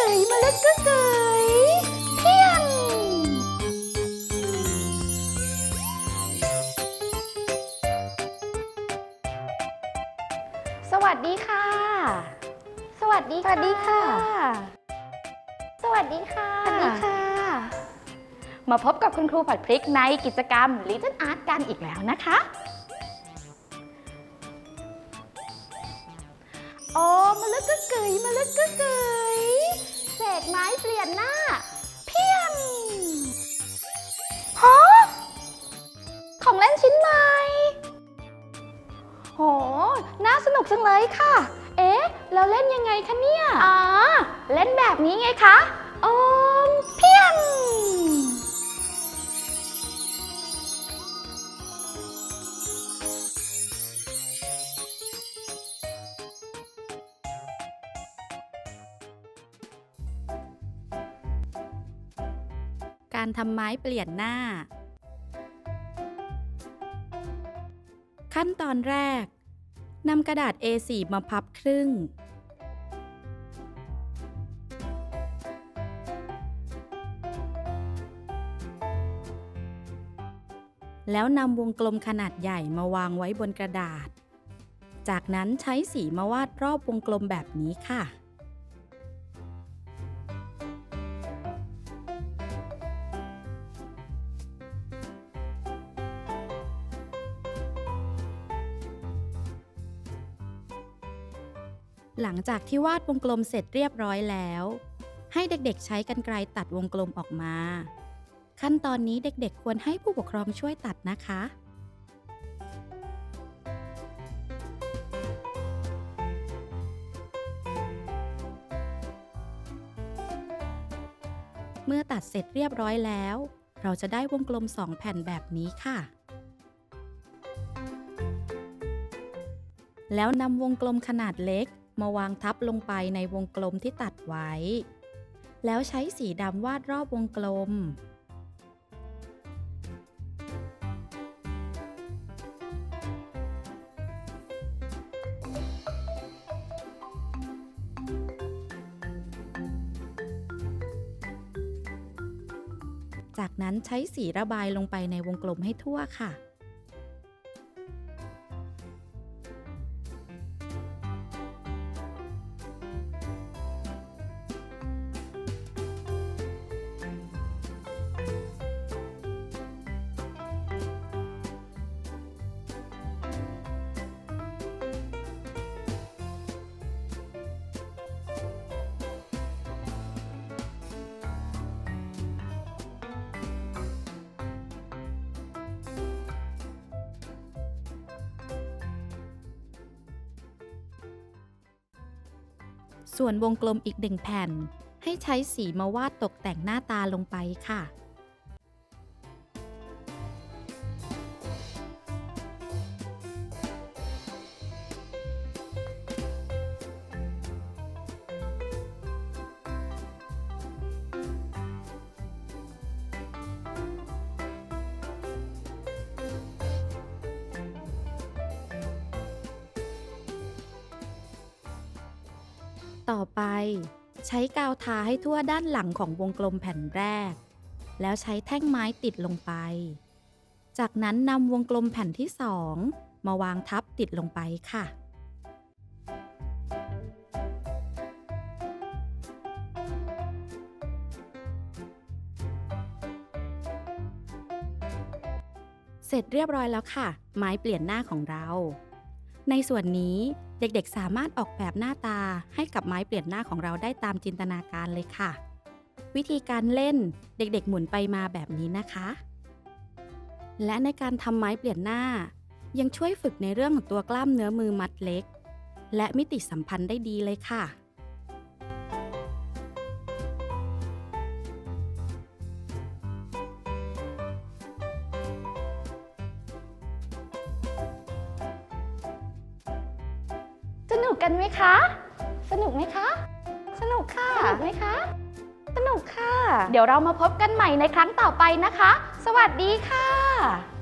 กยมาแล้วก็เกยเพียงสวัสดีค่ะ สวัสดีสวัสดีค่ะ สวัสดีค่ะ สวัสดีค่ะ มาพบกับคุณครูผัดพริกในกิจกรรม Little Art กันอีกแล้วนะคะ โอ้มาแล้วก็เกยมาแล้วก็เกย เศษไม้เปลี่ยนหน้า เพียงฮะของเล่นชิ้นใหม่โห น่าสนุกจังเลยค่ะ เอ๊ะ แล้วเล่นยังไงคะเนี่ย อ๋อ เล่นแบบนี้ไงคะอมเพี การทำไม้เปลี่ยนหน้า ขั้นตอนแรกนำกระดาษ A4 มาพับครึ่ง แล้วนำวงกลมขนาดใหญ่มาวางไว้บนกระดาษ จากนั้นใช้สีมาวาดรอบวงกลมแบบนี้ค่ะ หลังจากที่วาดวงกลมเสร็จเรียบร้อยแล้ว ให้เด็กๆ ใช้กรรไกรตัดวงกลมออกมา ขั้นตอนนี้เด็กๆ ควรให้ผู้ปกครองช่วยตัดนะคะเมื่อตัดเสร็จเรียบร้อยแล้ว เราจะได้วงกลม2แผ่นแบบนี้ค่ะ แล้วนำวงกลมขนาดเล็ก มาวางทับลงไปในวงกลมที่ตัดไว้ แล้วใช้สีดำวาดรอบวงกลม จากนั้นใช้สีระบายลงไปในวงกลมให้ทั่วค่ะ ส่วนวงกลมอีกหนึ่งแผ่น ให้ใช้สีมาวาดตกแต่งหน้าตาลงไปค่ะ ต่อไป ใช้กาวทาให้ทั่วด้านหลังของวงกลมแผ่นแรก แล้วใช้แท่งไม้ติดลงไป จากนั้นนำวงกลมแผ่นที่สองมาวางทับติดลงไปค่ะเสร็จเรียบร้อยแล้วค่ะ ไม้เปลี่ยนหน้าของเรา ในส่วนนี้เด็กๆสามารถออกแบบหน้าตาให้กับไม้เปลี่ยนหน้าของเราได้ตามจินตนาการเลยค่ะ วิธีการเล่นเด็กๆหมุนไปมาแบบนี้นะคะ และในการทำไม้เปลี่ยนหน้า ยังช่วยฝึกในเรื่องของตัวกล้ามเนื้อมือมัดเล็ก และมิติสัมพันธ์ได้ดีเลยค่ะ นุกกันไหมคะ สนุกไหมคะ สนุกค่ะ สนุกไหมคะ สนุกค่ะ เดี๋ยวเรามาพบกันใหม่ในครั้งต่อไปนะคะ สวัสดีค่ะบ๊ายบา